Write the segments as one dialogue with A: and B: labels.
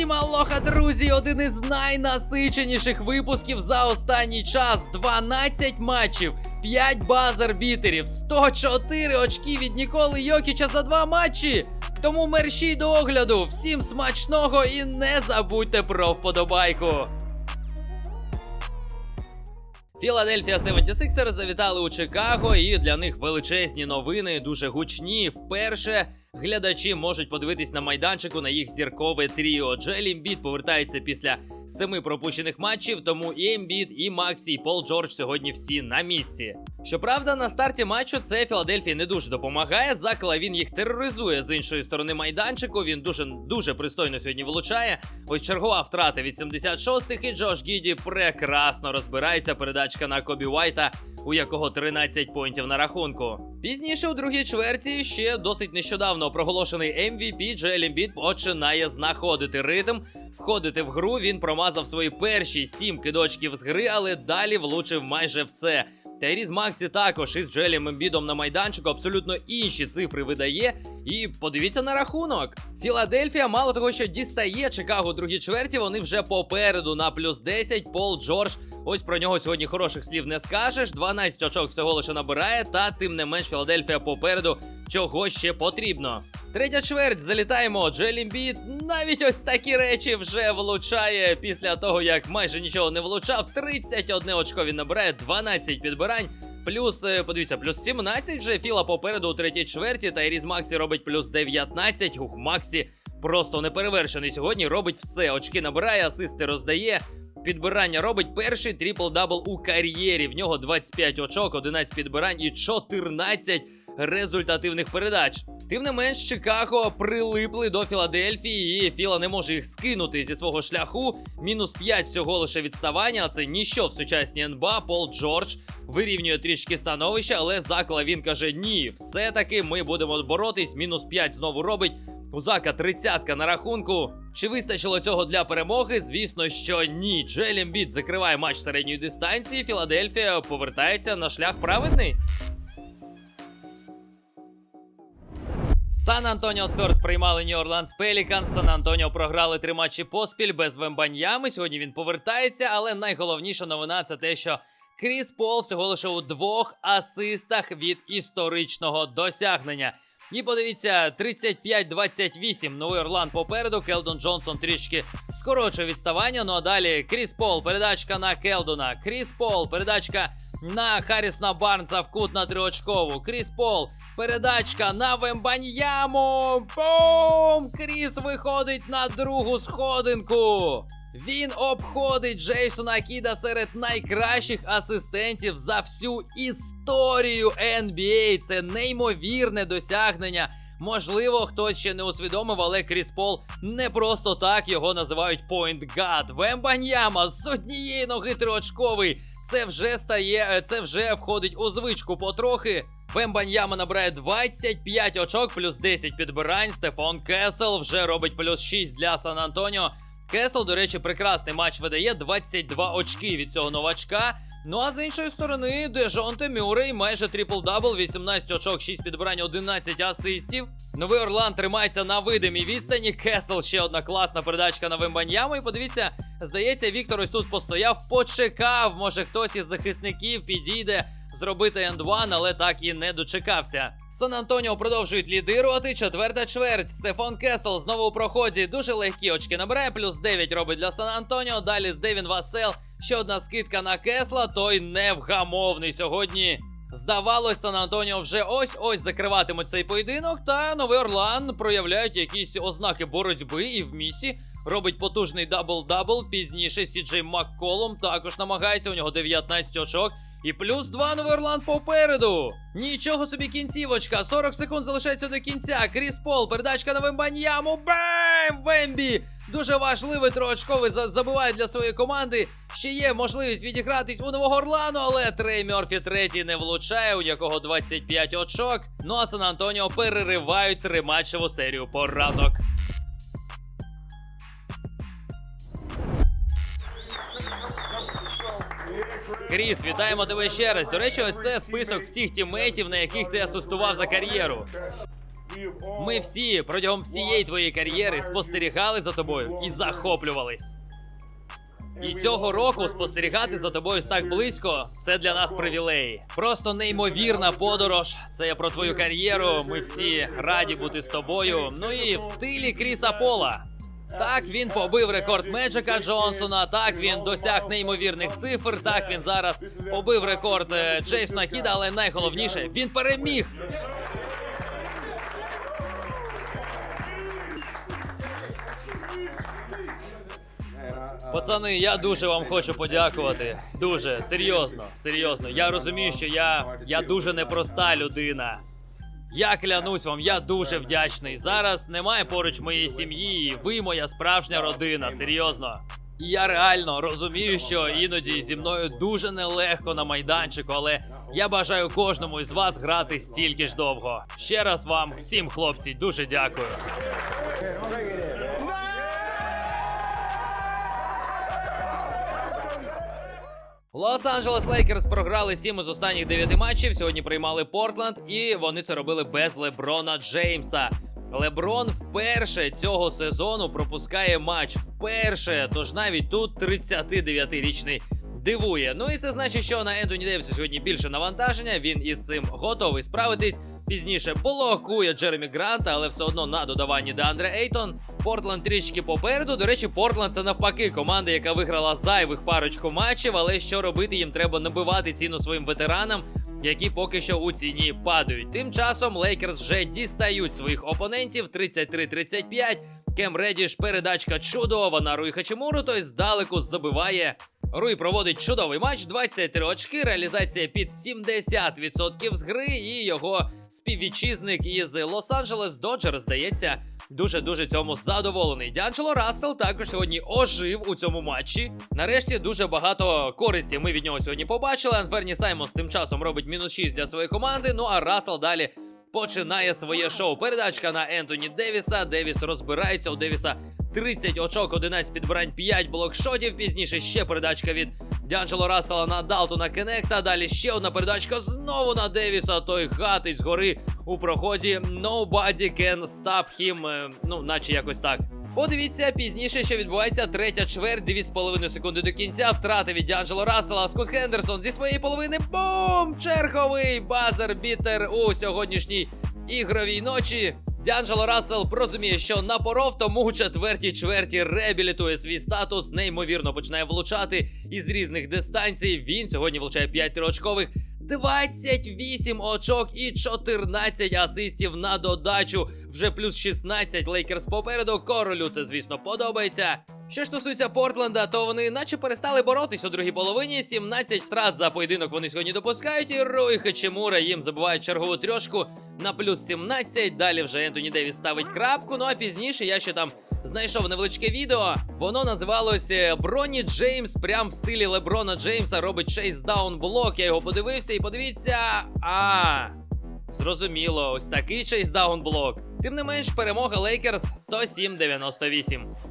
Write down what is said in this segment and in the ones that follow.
A: Всім алоха, друзі! Один із найнасиченіших випусків за останній час. 12 матчів, 5 базер-бітерів, 104 очки від Ніколи Йокіча за два матчі. Тому мерщій до огляду. Всім смачного і не забудьте про вподобайку. Філадельфія 76ers завітали у Чикаго, і для них величезні новини, дуже гучні. Вперше глядачі можуть подивитись на майданчику на їх зіркове тріо. Джель Ембіт повертається після семи пропущених матчів, тому і Ембіт, і Максі, і Пол Джордж сьогодні всі на місці. Щоправда, на старті матчу це Філадельфії не дуже допомагає. Закла він їх тероризує з іншої сторони майданчику. Він дуже дуже пристойно сьогодні вилучає. Ось чергова втрата від 76-х, і Джош Гіді прекрасно розбирається. Передачка на Кобі Уайта, у якого 13 поінтів на рахунку. Пізніше у другій чверті ще досить нещодавно проголошений MVP Джоель Ембіт починає знаходити ритм. Входити в гру він промазав свої перші сім кидочків з гри, але далі влучив майже все. Тайріз Максі також із Джелем Ембідом на майданчику абсолютно інші цифри видає. І подивіться на рахунок. Філадельфія, мало того, що дістає Чикаго у другій чверті, вони вже попереду на плюс 10. Пол Джордж. Ось про нього сьогодні хороших слів не скажеш. 12 очок всього лише набирає, та тим не менш Філадельфія попереду. Чого ще потрібно? Третя чверть залітаємо. Джелі Ембіт навіть ось такі речі вже влучає після того, як майже нічого не влучав. 31 очко він набирає, 12 підбирань. Плюс, е, подивіться, плюс 17 вже Філа попереду у третій чверті. Та Іріз Максі робить плюс 19. Ух, Максі просто неперевершений сьогодні. Робить все. Очки набирає, асисти роздає. Підбирання робить перший трипл-дабл у кар'єрі. В нього 25 очок, 11 підбирань і 14 результативних передач. Тим не менш, Чикаго прилипли до Філадельфії, і Філа не може їх скинути зі свого шляху. Мінус 5 всього лише відставання. а Це ніщо в сучасній НБА. Пол Джордж вирівнює трішки становище, але Закла він каже: ні, все-таки ми будемо боротись. Мінус 5 знову робить. У тридцятка на рахунку. Чи вистачило цього для перемоги? Звісно, що ні. Джель Ембіт закриває матч середньої дистанції. Філадельфія повертається на шлях праведний. Сан Антоніо Сперс приймали Нью Орландс Пеліканс. Сан Антоніо програли три матчі поспіль без Вембаньями. Сьогодні він повертається, але найголовніша новина це те, що Кріс Пол всього лише у двох асистах від історичного досягнення. І подивіться, 35-28. Новий Орланд попереду. Келдон Джонсон трішки скорочує відставання. Ну а далі Кріс Пол, передачка на Келдона. Кріс Пол, передачка на Харрісона Барнса в кут на триочкову. Кріс Пол, передачка на Вембаньяму. Бум! Кріс виходить на другу сходинку. Він обходить Джейсона Кіда серед найкращих асистентів за всю історію NBA. Це неймовірне досягнення. Можливо, хтось ще не усвідомив, але Кріс Пол не просто так його називають Guard. Вембаньяма з однієї ноги триочковий. Це вже стає, е, це вже входить у звичку потрохи. Вембаньяма набирає 25 очок, плюс 10 підбирань. Стефон Кесел вже робить плюс 6 для Сан Антоніо. Кесел, до речі, прекрасний матч видає 22 очки від цього новачка. Ну а з іншої сторони, Дежонте Мюррей майже трипл-дабл, 18 очок, 6 підбирань, 11 асистів. Новий Орланд тримається на видимій відстані. Кесел ще одна класна передачка на Вембаньяму. І подивіться, здається, Віктор ось тут постояв, почекав. Може хтось із захисників підійде зробити енд-ван, але так і не дочекався. Сан Антоніо продовжують лідирувати. Четверта чверть. Стефан Кесел знову у проході. Дуже легкі очки набирає. Плюс 9 робить для Сан Антоніо. Далі Девін Васел. Ще одна скидка на Кесла. Той невгамовний сьогодні. Здавалось, Сан Антоніо вже ось-ось закриватимуть цей поєдинок. Та Новий Орлан проявляють якісь ознаки боротьби і в місі. Робить потужний дабл-дабл. Пізніше Сіджей Макколом також намагається. У нього 19 очок. І плюс 2 Новий Орланд попереду. Нічого собі кінцівочка. 40 секунд залишається до кінця. Кріс Пол, передачка на Вембаньяму. Бем! Вембі! Дуже важливий троочковий за- забиває для своєї команди. Ще є можливість відігратись у Нового Орлану, але Трей Мьорфі третій не влучає, у якого 25 очок. Ну а Сан Антоніо переривають триматчеву серію поразок. Кріс, вітаємо тебе ще раз. До речі, ось це список всіх тімейтів, на яких ти асистував за кар'єру. Ми всі протягом всієї твоєї кар'єри спостерігали за тобою і захоплювались. І цього року спостерігати за тобою так близько це для нас привілей. Просто неймовірна подорож. Це про твою кар'єру. Ми всі раді бути з тобою. Ну і в стилі Кріса Пола. Так він побив рекорд Меджика Джонсона. Так він досяг неймовірних цифр. Так він зараз побив рекорд е, Джейсона Кіда, але найголовніше він переміг. Пацани, я дуже вам хочу подякувати. Дуже серйозно, серйозно. Я розумію, що я, я дуже непроста людина. Я клянусь вам, я дуже вдячний. Зараз немає поруч моєї сім'ї, і ви моя справжня родина, серйозно. Я реально розумію, що іноді зі мною дуже нелегко на майданчику, але я бажаю кожному із вас грати стільки ж довго. Ще раз вам, всім хлопці, дуже дякую. Лос-Анджелес Лейкерс програли 7 із останніх 9 матчів. Сьогодні приймали Портленд, і вони це робили без Леброна Джеймса. Леброн вперше цього сезону пропускає матч вперше. Тож навіть тут 39-річний дивує. Ну і це значить, що на Ентоні Девісі сьогодні більше навантаження. Він із цим готовий справитись. Пізніше блокує Джеремі Гранта, але все одно на додаванні Деандре Ейтон. Портленд трішки попереду. До речі, Портленд це навпаки команда, яка виграла зайвих парочку матчів. Але що робити? Їм треба набивати ціну своїм ветеранам, які поки що у ціні падають. Тим часом Лейкерс вже дістають своїх опонентів 33-35. Кем Редіш передачка чудова на Руй Хачимуру, той здалеку забиває. Руй проводить чудовий матч, 23 очки, реалізація під 70% з гри, і його співвітчизник із Лос-Анджелес Доджер, здається, дуже-дуже цьому задоволений. Д'Анджело Рассел також сьогодні ожив у цьому матчі. Нарешті дуже багато користі ми від нього сьогодні побачили. Анферні Саймонс тим часом робить мінус 6 для своєї команди. Ну а Рассел далі починає своє шоу. Передачка на Ентоні Девіса. Девіс розбирається у Девіса 30 очок, 11 підбирань, 5 блокшотів. Пізніше ще передачка від Д'Анджело Рассела на Далтона Кенекта. Далі ще одна передачка знову на Девіса. Той гатить згори у проході. Nobody can stop him. Е, Ну, наче якось так. Подивіться пізніше, що відбувається третя чверть, 2,5 секунди до кінця. Втрати від Д'Анджело Рассела. Скотт Хендерсон зі своєї половини. Бум! Черговий базер бітер у сьогоднішній ігровій ночі. Д'Анджело Рассел розуміє, що напоров, тому у четвертій чверті реабілітує свій статус, неймовірно починає влучати із різних дистанцій. Він сьогодні влучає 5 триочкових. 28 очок і 14 асистів на додачу. Вже плюс 16 Лейкерс попереду. Королю це, звісно, подобається. Що ж стосується Портленда, то вони наче перестали боротись у другій половині. 17 втрат за поєдинок вони сьогодні допускають. І Руй Хачимура їм забивають чергову трьошку на плюс 17. Далі вже Ентоні Девіс ставить крапку. Ну а пізніше я ще там знайшов невеличке відео. Воно називалося е, Броні Джеймс. Прям в стилі Леброна Джеймса робить чейсдаун блок. Я його подивився і подивіться. А. Зрозуміло, ось такий чейсдаун блок. Тим не менш, перемога Лейкерс 107-98.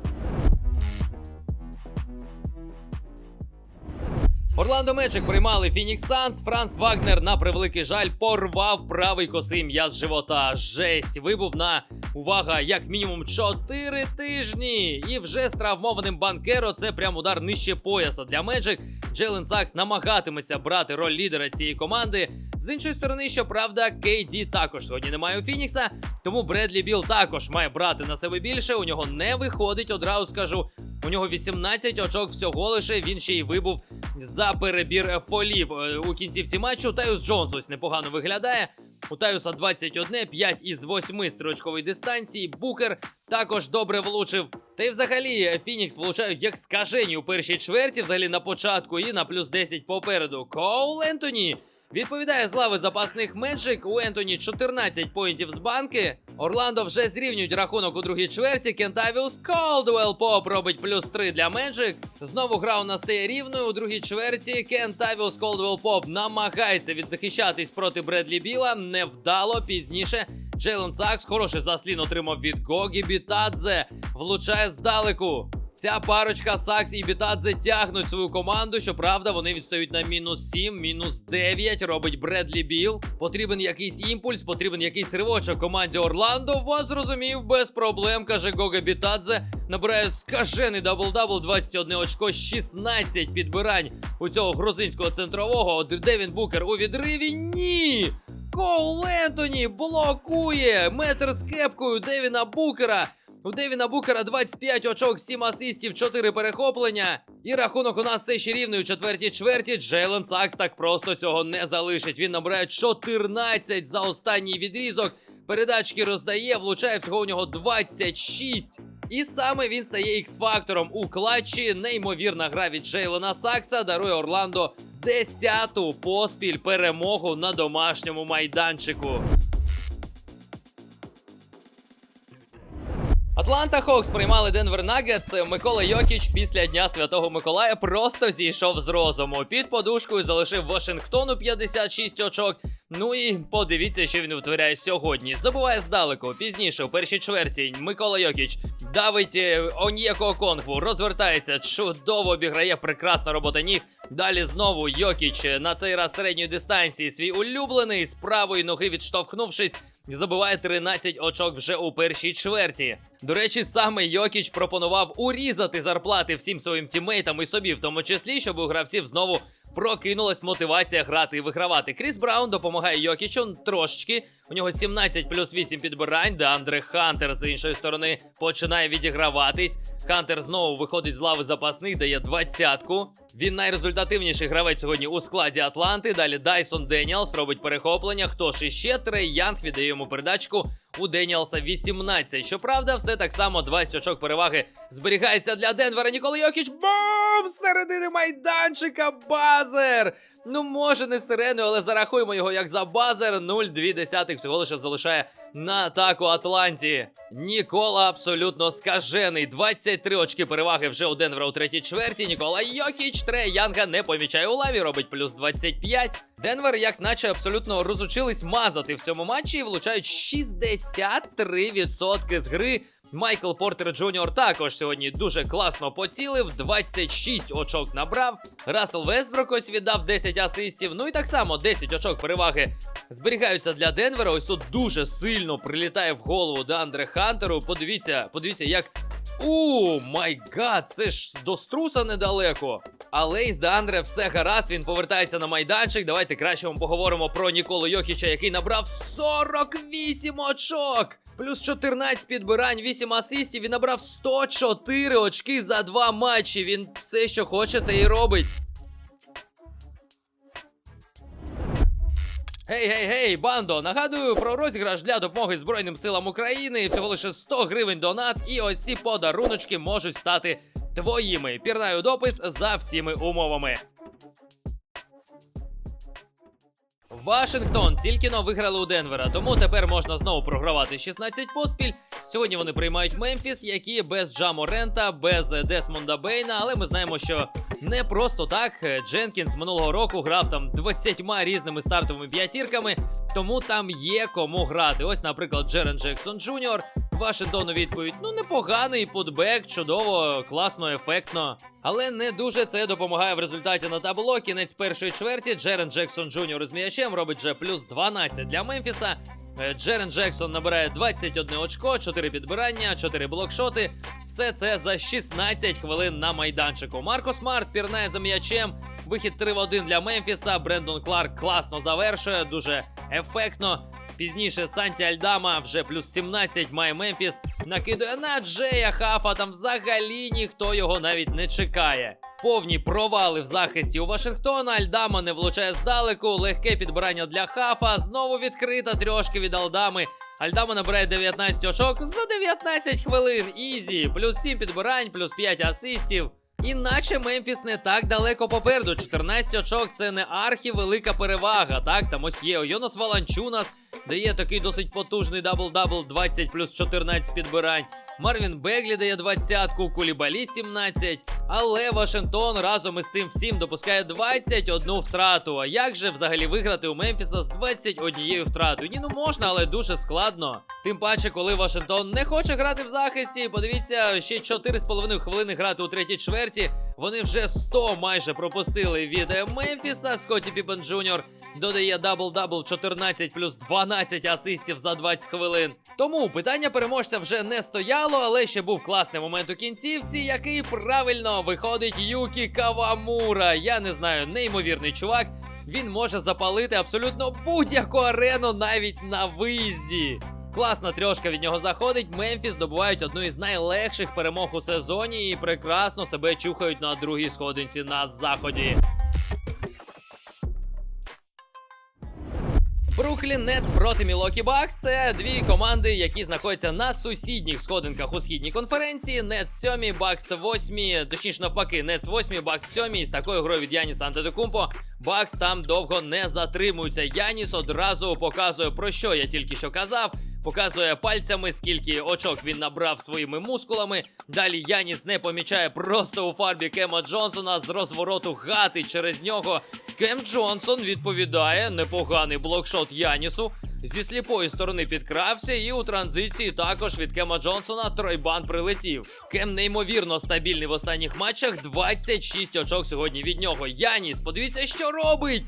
A: Орландо Меджик приймали Фінікс Санс. Франц Вагнер на превеликий жаль порвав правий косий м'яз живота. Жесть вибув на увага, як мінімум 4 тижні. І вже з травмованим банкеро це прям удар нижче пояса для Меджик. Джейлен Сакс намагатиметься брати роль лідера цієї команди. З іншої сторони, щоправда, Кейді також сьогодні немає у Фінікса, тому Бредлі Біл також має брати на себе більше. У нього не виходить, одразу скажу. У нього 18 очок всього лише. Він ще й вибув за перебір фолів Е, у кінцівці матчу. Таюс Джонс ось непогано виглядає. У Таюса 21, 5 із 8 строчкової дистанції. Букер також добре влучив. Та й взагалі Фінікс влучають як скажені у першій чверті, взагалі на початку і на плюс 10 попереду. Коул Ентоні відповідає з лави запасних Меджик. У Ентоні 14 поінтів з банки. Орландо вже зрівнюють рахунок у другій чверті. Кентавіус Колдуел Поп робить плюс 3 для Меджик. Знову гра у нас стає рівною у другій чверті. Кентавіус Колдуел Поп намагається відзахищатись проти Бредлі Біла. Невдало пізніше. Джейлен Сакс хороший заслін отримав від Гогі Бітадзе. Влучає здалеку. Ця парочка Сакс і Бітадзе тягнуть свою команду. Щоправда, вони відстають на мінус 7, мінус 9. Робить Бредлі Біл. Потрібен якийсь імпульс, потрібен якийсь ривочок команді Орландо. Вас зрозумів без проблем, каже Гога Бітадзе. Набирають скажений дабл-дабл, 21 очко, 16 підбирань у цього грузинського центрового. Девін Букер у відриві. Ні! Коул Ентоні блокує метр з кепкою Девіна Букера. У Девіна Букера 25 очок, 7 асистів, 4 перехоплення. І рахунок у нас все ще рівний у четвертій чверті. Джейлен Сакс так просто цього не залишить. Він набирає 14 за останній відрізок. Передачки роздає, влучає всього у нього 26. І саме він стає ікс-фактором у клатчі. Неймовірна гра від Джейлена Сакса дарує Орландо десяту поспіль перемогу на домашньому майданчику. Атланта Хокс приймали Денвер Нагетс. Микола Йокіч після Дня Святого Миколая просто зійшов з розуму. Під подушкою залишив Вашингтону 56 очок. Ну і подивіться, що він витворяє сьогодні. Забуває здалеку. Пізніше, у першій чверті, Микола Йокіч давить е, Оньєко Конгву, розвертається, чудово обіграє, прекрасна робота ніг. Далі знову Йокіч е, на цей раз середньої дистанції свій улюблений з правої ноги відштовхнувшись. Забиває 13 очок вже у першій чверті. До речі, саме Йокіч пропонував урізати зарплати всім своїм тіммейтам і собі, в тому числі, щоб у гравців знову прокинулась мотивація грати і вигравати. Кріс Браун допомагає Йокічу трошечки. У нього 17 плюс 8 підбирань, де Андре Хантер з іншої сторони починає відіграватись. Хантер знову виходить з лави запасних, дає двадцятку. Він найрезультативніший гравець сьогодні у складі Атланти. Далі Дайсон Деніалс робить перехоплення. Хто ж іще? Трей Янг віддає йому передачку. У Деніалса 18. Щоправда, все так само 20 очок переваги зберігається для Денвера. Нікола Йокіч. Бум! Середини майданчика базер! Ну, може, не сиреною, але зарахуємо його як за базер. 0,2 десятих всього лише залишає на атаку Атланті. Нікола абсолютно скажений. 23 очки переваги вже у Денвера у третій чверті. Нікола Йокіч Трей Янга не помічає у лаві, робить плюс 25. Денвер, як наче абсолютно розучились мазати в цьому матчі і влучають 63% з гри. Майкл Портер Джуніор також сьогодні дуже класно поцілив, 26 очок набрав. Рассел Вестброк ось віддав 10 асистів. Ну і так само 10 очок переваги зберігаються для Денвера. Ось тут дуже сильно прилітає в голову Деандре Хантеру. Подивіться, подивіться, як. У май гад, це ж до струса недалеко. Але із Деандре все гаразд, він повертається на майданчик. Давайте краще вам поговоримо про Ніколу Йокіча, який набрав 48 очок. Плюс 14 підбирань, 8 асистів. Він набрав 104 очки за два матчі. Він все, що хоче, те і робить. Гей, гей, гей, бандо! Нагадую про розіграш для допомоги Збройним силам України. Всього лише 100 гривень донат, і ось ці подаруночки можуть стати твоїми. Пірнаю допис за всіми умовами. Вашингтон тільки но виграли у Денвера, тому тепер можна знову програвати 16 поспіль. Сьогодні вони приймають Мемфіс, які без Джамо Рента, без Десмонда Бейна. Але ми знаємо, що не просто так Дженкінс минулого року грав там 20 різними стартовими п'ятірками, тому там є кому грати. Ось, наприклад, Джерен Джексон Джуніор. Вашингтону відповідь: ну непоганий путбек, чудово, класно, ефектно. Але не дуже це допомагає в результаті на табло. Кінець першої чверті. Джерен Джексон Джуніор з м'ячем робить вже плюс 12 для Мемфіса. Е, Джерен Джексон набирає 21 очко, 4 підбирання, 4 блокшоти. Все це за 16 хвилин на майданчику. Марко Смарт пірнає за м'ячем. Вихід 3 в 1 для Мемфіса. Брендон Кларк класно завершує, дуже ефектно. Пізніше Санті Альдама вже плюс 17 має Мемфіс. Накидує на Джея Хафа. Там взагалі ніхто його навіть не чекає. Повні провали в захисті у Вашингтона. Альдама не влучає здалеку. Легке підбирання для Хафа. Знову відкрита трьошки від Алдами. Альдама набирає 19 очок за 19 хвилин. Ізі. Плюс 7 підбирань, плюс 5 асистів. Іначе Мемфіс не так далеко попереду. 14 очок це не архі велика перевага. Так, там ось є Йонас Валанчунас, дає такий досить потужний дабл-дабл, 20 плюс 14 підбирань. Марвін Беглі дає двадцятку, Кулібалі 17. Але Вашингтон разом із тим всім допускає 21 втрату. А як же взагалі виграти у Мемфіса з 21 втратою? Ні, ну можна, але дуже складно. Тим паче, коли Вашингтон не хоче грати в захисті. Подивіться, ще 4,5 хвилини грати у третій чверті. Вони вже 100 майже пропустили від Мемфіса. Скотті Піпен Джуніор додає дабл-дабл 14 плюс 12 асистів за 20 хвилин. Тому питання переможця вже не стояло, але ще був класний момент у кінцівці, який правильно виходить Юкі Кавамура. Я не знаю, неймовірний чувак. Він може запалити абсолютно будь-яку арену навіть на виїзді. Класна трьошка від нього заходить. Мемфіс здобувають одну із найлегших перемог у сезоні і прекрасно себе чухають на другій сходинці на заході. Бруклін Нетс проти Мілокі Бакс це дві команди, які знаходяться на сусідніх сходинках у східній конференції. Нетс 7, Бакс 8, точніше навпаки, Нетс 8, Бакс 7. І з такою грою від Яніса Антетокумпо Бакс там довго не затримуються. Яніс одразу показує про що я тільки що казав. Показує пальцями, скільки очок він набрав своїми мускулами. Далі Яніс не помічає просто у фарбі Кема Джонсона з розвороту гати через нього. Кем Джонсон відповідає непоганий блокшот Янісу. Зі сліпої сторони підкрався, і у транзиції також від Кема Джонсона тройбан прилетів. Кем неймовірно стабільний в останніх матчах. 26 очок сьогодні від нього. Яніс, подивіться, що робить!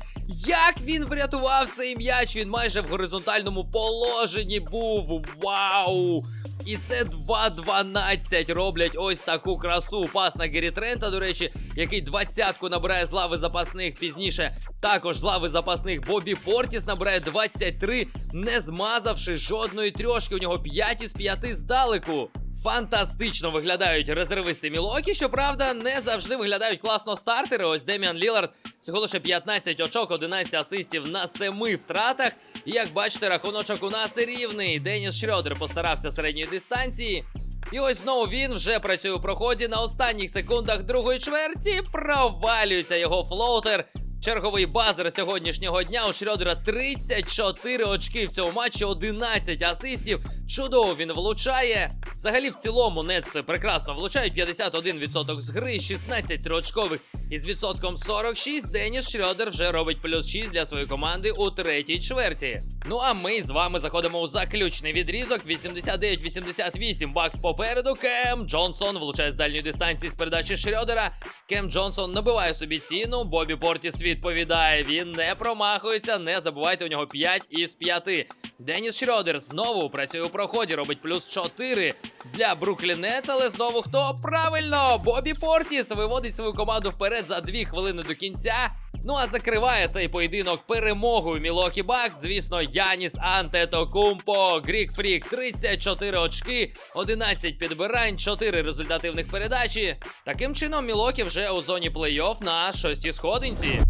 A: Як він врятував цей м'яч? Він майже в горизонтальному положенні був. Вау! І це 2-12 роблять ось таку красу. Пас на Гері Трента, до речі, який двадцятку набирає з лави запасних пізніше. Також з лави запасних Бобі Портіс набирає 23, не змазавши жодної трьошки. У нього 5 із 5 здалеку. Фантастично виглядають резервисти Мілокі. Щоправда, не завжди виглядають класно стартери. Ось Деміан Лілард всього лише 15 очок, 11 асистів на 7 втратах. І як бачите, рахуночок у нас рівний. Деніс Шрёдер постарався середньої дистанції. І ось знову він вже працює у проході на останніх секундах другої чверті. Провалюється його флоутер. Черговий базер сьогоднішнього дня у Шрёдера 34 очки в цьому матчі, 11 асистів. Чудово він влучає. Взагалі, в цілому, Нетс прекрасно влучають 51% з гри, 16 триочкових із відсотком 46. Деніс Шрёдер вже робить плюс 6 для своєї команди у третій чверті. Ну а ми з вами заходимо у заключний відрізок. 89-88 бакс попереду. Кем Джонсон влучає з дальньої дистанції з передачі Шрёдера. Кем Джонсон набиває собі ціну. Бобі Портіс відповідає. Він не промахується. Не забувайте у нього 5 із 5. Деніс Шрёдер знову працює у проході, робить плюс 4 для Бруклінець, але знову хто? Правильно! Бобі Портіс виводить свою команду вперед за 2 хвилини до кінця. Ну а закриває цей поєдинок перемогою Мілокі Бакс. Звісно, Яніс Антетокумпо. Грік Фрік 34 очки, 11 підбирань, 4 результативних передачі. Таким чином, Мілокі вже у зоні плей-офф на шостій сходинці.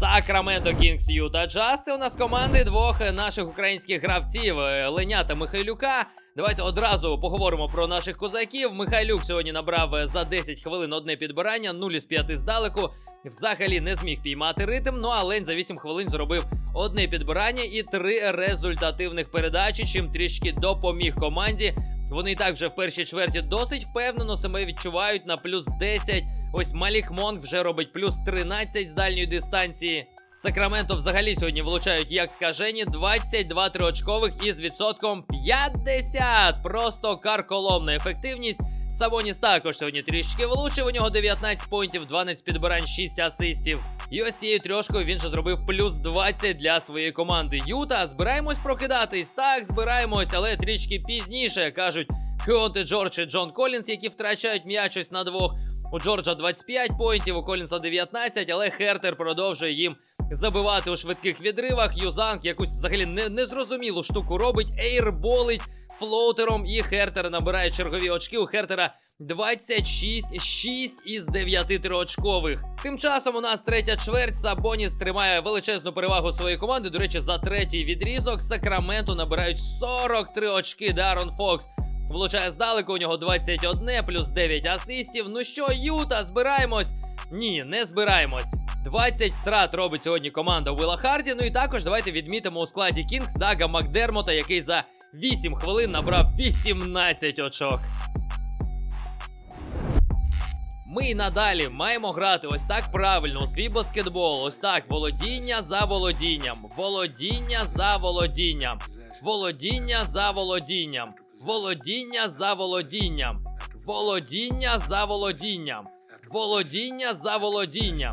A: Сакраменто Кінгс Юта Джаз. Це у нас команди двох наших українських гравців е, Леня та Михайлюка. Давайте одразу поговоримо про наших козаків. Михайлюк сьогодні набрав е, за 10 хвилин одне підбирання, 0 із 5 здалеку. Взагалі не зміг піймати ритм. Ну а Лень за 8 хвилин зробив одне підбирання і три результативних передачі, чим трішки допоміг команді. Вони і так вже в першій чверті досить впевнено себе відчувають на плюс 10. Ось Малік Монк вже робить плюс 13 з дальньої дистанції. Сакраменто взагалі сьогодні влучають як скажені 22 триочкових із відсотком 50. Просто карколомна ефективність. Сабоніс також сьогодні трішки влучив. У нього 19 поінтів, 12 підбирань, 6 асистів. І ось цією трьошкою він же зробив плюс 20 для своєї команди. Юта, збираємось прокидатись. Так, збираємось, але трішки пізніше кажуть Кеонте Джордж і Джон Колінс, які втрачають м'яч ось на двох. У Джорджа 25 поінтів, у Колінса 19, але Хертер продовжує їм забивати у швидких відривах. Юзанг якусь взагалі не, незрозумілу штуку робить, ейрболить флоутером, і Хертер набирає чергові очки. У Хертера 26, 6 із 9 триочкових. Тим часом у нас третя чверть. Сабоніс тримає величезну перевагу своєї команди. До речі, за третій відрізок Сакраменто набирають 43 очки. Дарон Фокс влучає здалеку. У нього 21, плюс 9 асистів. Ну що, Юта, збираємось? Ні, не збираємось. 20 втрат робить сьогодні команда Уіла Харді. Ну і також давайте відмітимо у складі Кінгс Дага Макдермота, який за 8 хвилин набрав 18 очок. Ми й надалі маємо грати ось так правильно у свій баскетбол. Ось так. Володіння за володінням. Володіння за володінням. Володіння за володінням. Володіння за володінням. Володіння за володінням. Володіння за володінням.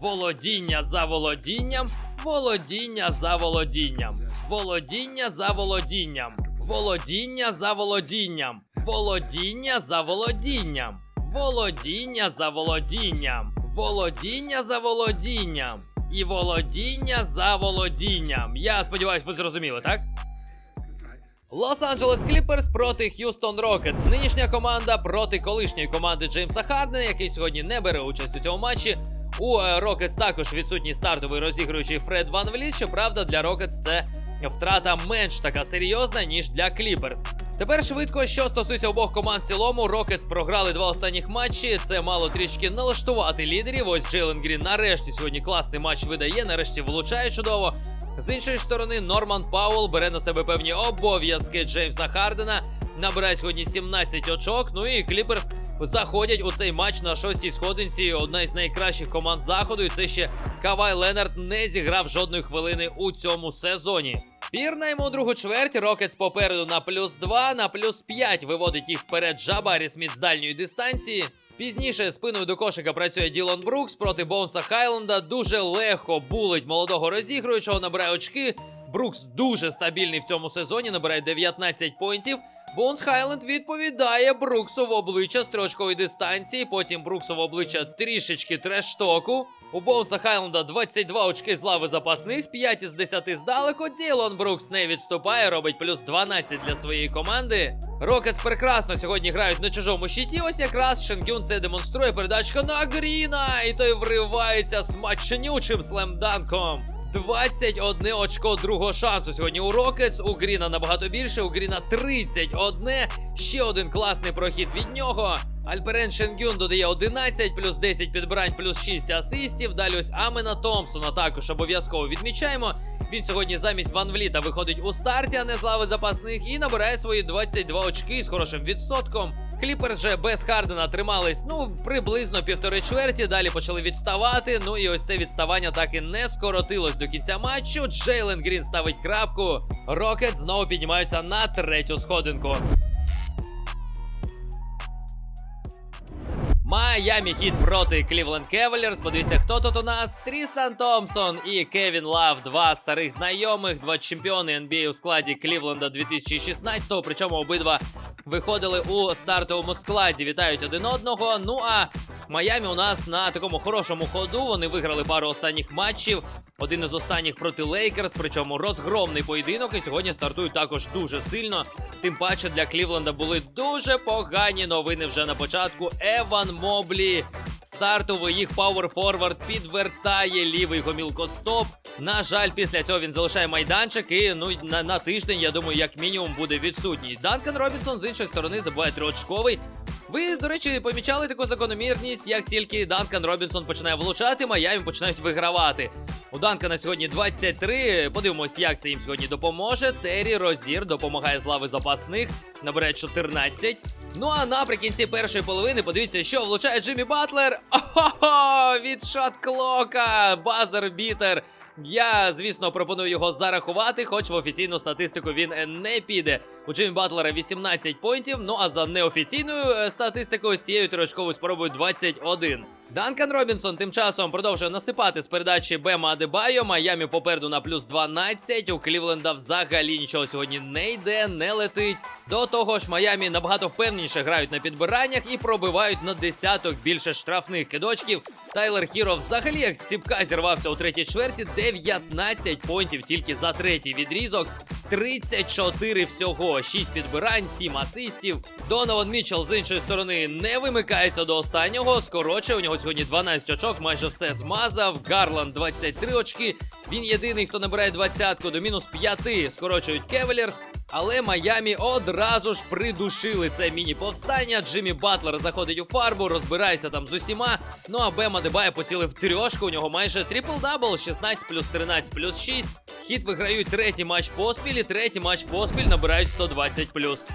A: Володіння за володінням. Володіння за володінням. Володіння за володінням. Володіння за володінням. Володіння за володінням. Володіння за володінням. Володіння за володінням. І володіння за володінням. Я сподіваюсь, ви зрозуміли, так? Лос-Анджелес Кліперс проти Х'юстон Рокетс. Нинішня команда проти колишньої команди Джеймса Хардена, який сьогодні не бере участь у цьому матчі. У Рокетс також відсутній стартовий розігруючий Фред Ван Вліт. Щоправда, для Рокетс це втрата менш така серйозна, ніж для Кліперс. Тепер швидко, що стосується обох команд в цілому, Рокетс програли два останніх матчі. Це мало трішки налаштувати лідерів. Ось Джейлен Грін нарешті сьогодні класний матч видає, нарешті влучає чудово. З іншої сторони, Норман Пауэлл бере на себе певні обов'язки Джеймса Хардена. Набирає сьогодні 17 очок. Ну і Кліперс заходять у цей матч на шостій сходинці. Одна із найкращих команд заходу. І це ще Кавай Ленард не зіграв жодної хвилини у цьому сезоні. Пірнаємо у другу чверть. Рокетс попереду на плюс 2, на плюс 5 виводить їх вперед Джабарі Сміт з дальньої дистанції. Пізніше спиною до кошика працює Ділон Брукс проти Боунса Хайленда. Дуже легко булить молодого розігруючого, набирає очки. Брукс дуже стабільний в цьому сезоні, набирає 19 поінтів. Бонс Хайленд відповідає Бруксу в обличчя строчкової дистанції. Потім Бруксу в обличчя трішечки трештоку. У Боунса Хайленда 22 очки з лави запасних, 5 із 10 здалеку. Ділон Брукс не відступає, робить плюс 12 для своєї команди. Рокетс прекрасно сьогодні грають на чужому щиті. Ось якраз Шенгюн це демонструє передачка на Гріна. І той вривається смачнючим слемданком. 21 очко другого шансу сьогодні у Рокетс. У Гріна набагато більше. У Гріна 31. Ще один класний прохід від нього. Альперен Шенгюн додає 11, плюс 10 підбирань, плюс 6 асистів. Далі ось Амена Томпсона також обов'язково відмічаємо. Він сьогодні замість Ван Вліта виходить у старті, а не з лави запасних, і набирає свої 22 очки з хорошим відсотком. Кліперс же без Хардена тримались ну приблизно півтори чверті. Далі почали відставати. Ну і ось це відставання так і не скоротилось до кінця матчу. Джейлен Грін ставить крапку. Рокет знову піднімаються на третю сходинку. Майамі хіт проти Клівленд Кевелерс. Подивіться, хто тут у нас. Трістан Томпсон і Кевін Лав. Два старих знайомих, два чемпіони NBA у складі Клівленда 2016-го. Причому обидва виходили у стартовому складі. Вітають один одного. Ну а Майами у нас на такому хорошому ходу. Вони виграли пару останніх матчів. Один із останніх проти Лейкерс, причому розгромний поєдинок. І сьогодні стартують також дуже сильно. Тим паче для Клівленда були дуже погані новини вже на початку. Еван Моблі, стартовий їх пауер-форвард, підвертає лівий гомілкостоп. На жаль, після цього він залишає майданчик і ну на, на тиждень, я думаю, як мінімум буде відсутній. Данкан Робінсон з іншої сторони забуває триочковий. Ви, до речі, помічали таку закономірність, як тільки Данкан Робінсон починає влучати, Майамі починають вигравати. У Данкана сьогодні 23. Подивимось, як це їм сьогодні допоможе. Террі Розір допомагає з лави запасних, набирає 14. Ну а наприкінці першої половини подивіться, що влучає Джиммі Батлер. Охо! Від шот клока! Я, звісно, пропоную його зарахувати, хоч в офіційну статистику він е, не піде. У Джиммі Батлера 18 поінтів. Ну а за неофіційною е, статистикою з цією трьохочковою спробою 21. Данкан Робінсон тим часом продовжує насипати з передачі Бема Адебайо. Майамі попереду на плюс 12. У Клівленда взагалі нічого сьогодні не йде, не летить. До того ж, Майамі набагато впевненіше грають на підбираннях і пробивають на десяток більше штрафних кидочків. Тайлер Хіро взагалі як з ціпка зірвався у третій чверті. 19 поінтів тільки за третій відрізок. 34 всього, 6 підбирань, 7 асистів. Донован Мічел з іншої сторони не вимикається до останнього. Скорочує у нього сьогодні 12 очок, майже все змазав. Гарланд 23 очки. Він єдиний, хто набирає двадцятку до мінус 5. Скорочують Кевелерс. Але Майамі одразу ж придушили це міні-повстання. Джиммі Батлер заходить у фарбу, розбирається там з усіма. Ну а Бема Дебає поцілив трьошку. У нього майже трипл-дабл, 16 плюс 13 плюс 6. Хіт виграють третій матч поспіль, і третій матч поспіль набирають 120 плюс.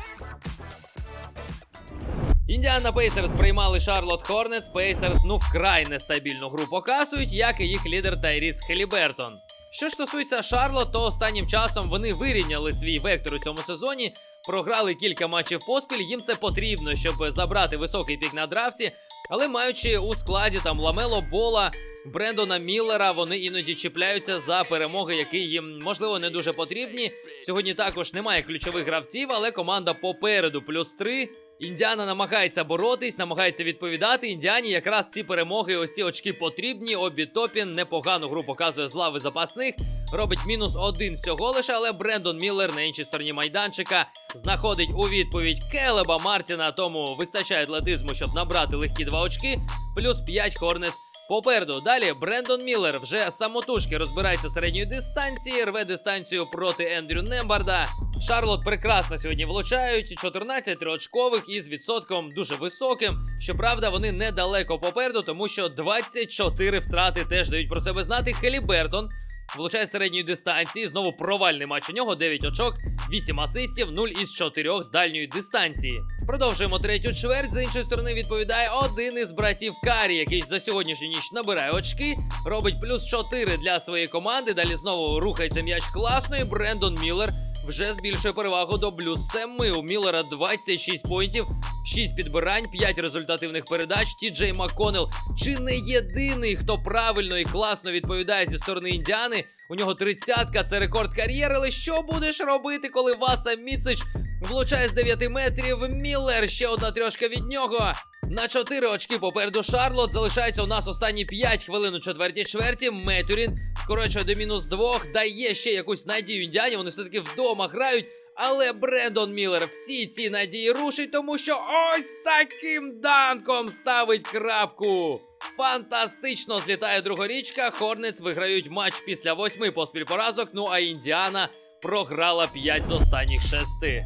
A: Індіана Пейсерс приймали Шарлот Хорнетс. Пейсерс ну вкрай нестабільну гру показують, як і їх лідер Тайріс Хелібертон. Що ж стосується Шарлот, то останнім часом вони вирівняли свій вектор у цьому сезоні, програли кілька матчів поспіль. Їм це потрібно, щоб забрати високий пік на драфті. Але маючи у складі там Ламело Бола, Брендона Міллера, вони іноді чіпляються за перемоги, які їм можливо не дуже потрібні. Сьогодні також немає ключових гравців, але команда попереду плюс 3. Індіана намагається боротись, намагається відповідати. Індіані якраз ці перемоги, ось ці очки потрібні. Обі Топін непогану гру показує з лави запасних. Робить мінус один всього лише, але Брендон Міллер на іншій стороні майданчика знаходить у відповідь Келеба Мартіна. Тому вистачає атлетизму, щоб набрати легкі два очки. Плюс 5 Хорнес Попереду далі Брендон Міллер вже самотужки розбирається середньої дистанції, рве дистанцію проти Ендрю Нембарда. Шарлот прекрасно сьогодні влучають 14 триочкових із відсотком дуже високим. Щоправда, вони недалеко попереду, тому що 24 втрати теж дають про себе знати. Хелібертон влучає середньої дистанції. Знову провальний матч у нього 9 очок, 8 асистів, 0 із 4 з дальньої дистанції. Продовжуємо третю чверть. З іншої сторони відповідає один із братів Карі, який за сьогоднішню ніч набирає очки, робить плюс 4 для своєї команди. Далі знову рухається м'яч класно. І Брендон Міллер вже збільшує перевагу до плюс 7. У Міллера 26 поінтів, 6 підбирань, 5 результативних передач. Ті Джей Макконел чи не єдиний, хто правильно і класно відповідає зі сторони індіани. У нього тридцятка, це рекорд кар'єри. Але що будеш робити, коли Васа Міцич влучає з 9 метрів? Міллер ще одна трьошка від нього. На 4 очки попереду Шарлот залишається у нас останні 5 хвилин у четвертій чверті. Метюрін скорочує до мінус 2, дає ще якусь надію індіані. Вони все-таки вдома грають. Але Брендон Міллер всі ці надії рушить, тому що ось таким данком ставить крапку. Фантастично злітає другорічка. Хорнець виграють матч після восьми поспіль поразок. Ну а Індіана програла 5 з останніх шести.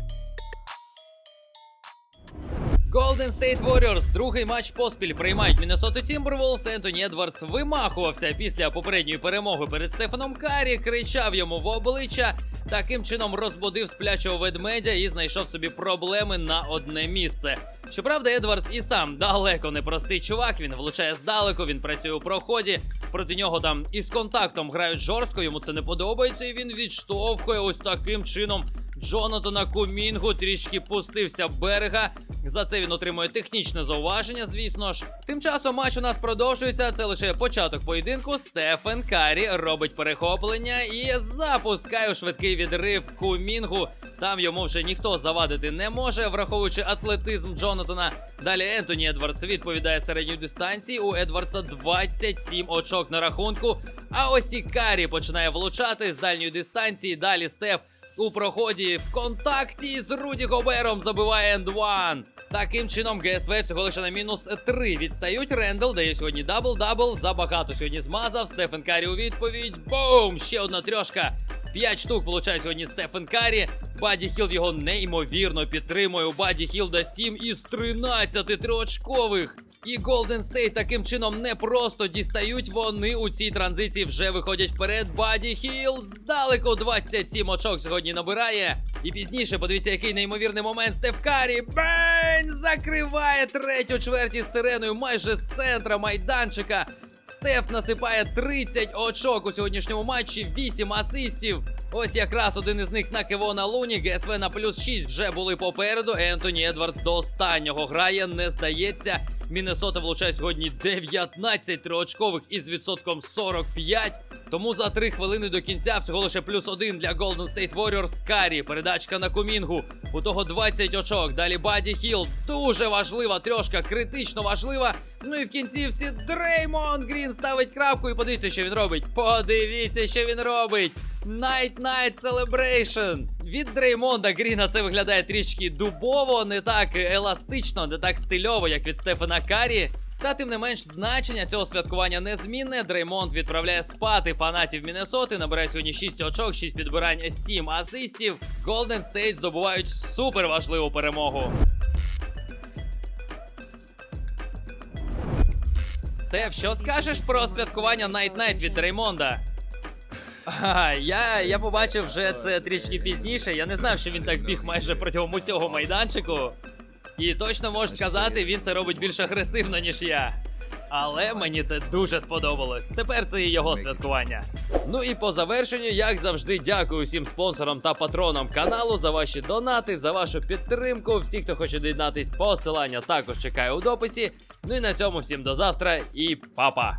A: Golden State Warriors, другий матч поспіль приймають Міннесоту Тімберволс. Ентоні Едвардс вимахувався після попередньої перемоги перед Стефаном Карі, кричав йому в обличчя. Таким чином розбудив сплячого ведмедя і знайшов собі проблеми на одне місце. Щоправда, Едвардс і сам далеко не простий чувак. Він влучає здалеку, він працює у проході. Проти нього там із контактом грають жорстко. Йому це не подобається, і він відштовхує ось таким чином. Джонатана Кумінгу трішки пустився берега. За це він отримує технічне зауваження, звісно ж. Тим часом матч у нас продовжується. Це лише початок поєдинку. Стефен Карі робить перехоплення і запускає у швидкий відрив Кумінгу. Там йому вже ніхто завадити не може, враховуючи атлетизм Джонатана. Далі Ентоні Едвардс відповідає середньої дистанції. У Едвардса 27 очок на рахунку. А ось і Карі починає влучати з дальньої дистанції. Далі Стеф у проході в контакті з Руді Гобером забиває енд-ван. Таким чином, ГСВ всього лише на мінус 3 відстають. Рендел дає сьогодні дабл-дабл. Забагато сьогодні змазав. Стефен Карі у відповідь. Бум! Ще одна трьошка. П'ять штук получає сьогодні Стефен Карі. Баді Хілд його неймовірно підтримує. У Баді Хілда 7 із 13 триочкових. І Golden State таким чином не просто дістають. Вони у цій транзиції вже виходять вперед. Баді Хіл здалеку 27 очок сьогодні набирає. І пізніше подивіться, який неймовірний момент Стеф Карі. Бень! Закриває третю чверть із сиреною майже з центра майданчика. Стеф насипає 30 очок у сьогоднішньому матчі, 8 асистів. Ось якраз один із них на Кевона Луні. ГСВ на плюс 6 вже були попереду. Ентоні Едвардс до останнього грає, не здається. Міннесота влучає сьогодні 19 триочкових із відсотком 45. Тому за 3 хвилини до кінця всього лише плюс один для Golden State Warriors. Карі, передачка на Кумінгу. У того 20 очок. Далі Баді Хіл. Дуже важлива трьошка, критично важлива. Ну і в кінцівці Дреймонд Грін ставить крапку і подивіться, що він робить. Подивіться, що він робить. Night Night Celebration. Від Дреймонда Гріна це виглядає трішки дубово, не так еластично, не так стильово, як від Стефана Карі. Та тим не менш, значення цього святкування незмінне. Дреймонд відправляє спати фанатів Міннесоти, набирає сьогодні 6 очок, 6 підбирань, 7 асистів. Golden State здобувають супер важливу перемогу. Стеф, що скажеш про святкування Night Night від Дреймонда? А, я, я побачив вже це трішки пізніше. Я не знав, що він так біг майже протягом усього майданчику. І точно можу сказати, він це робить більш агресивно, ніж я. Але мені це дуже сподобалось. Тепер це і його святкування. Ну і по завершенню, як завжди, дякую всім спонсорам та патронам каналу за ваші донати, за вашу підтримку. Всі, хто хоче доєднатись, посилання також чекаю у дописі. Ну і на цьому всім до завтра і па-па!